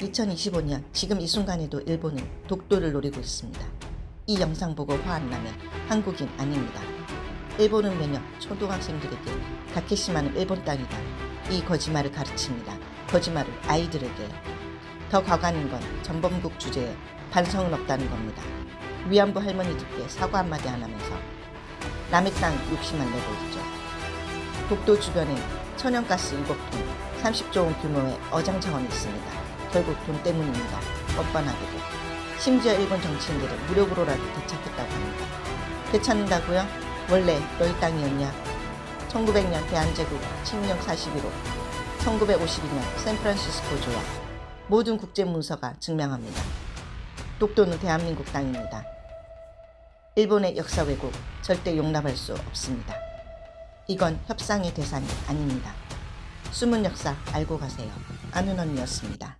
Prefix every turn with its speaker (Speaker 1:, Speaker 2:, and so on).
Speaker 1: 2025년 지금 이 순간에도 일본은 독도를 노리고 있습니다. 이 영상 보고 화안 나면 한국인 아닙니다. 일본은 매년 초등학생들에게 다케시마는 일본 땅이다. 이 거짓말을 가르칩니다. 거짓말을 아이들에게. 더 과감한 건 전범국 주제에 반성은 없다는 겁니다. 위안부 할머니들께 사과 한마디 안 하면서 남의 땅 욕심만 내고 있죠. 독도 주변에 천연가스 7톤, 30조 원 규모의 어장차원이 있습니다. 결국 돈 때문입니다. 뻔뻔하게도. 심지어 일본 정치인들은 무력으로라도 되찾겠다고 합니다. 되찾는다고요? 원래 너희 땅이었냐? 1900년 대한제국 칙령 41호, 1952년 샌프란시스코 조약, 모든 국제 문서가 증명합니다. 독도는 대한민국 땅입니다. 일본의 역사 왜곡 절대 용납할 수 없습니다. 이건 협상의 대상이 아닙니다. 숨은 역사 알고 가세요. 아는 언니였습니다.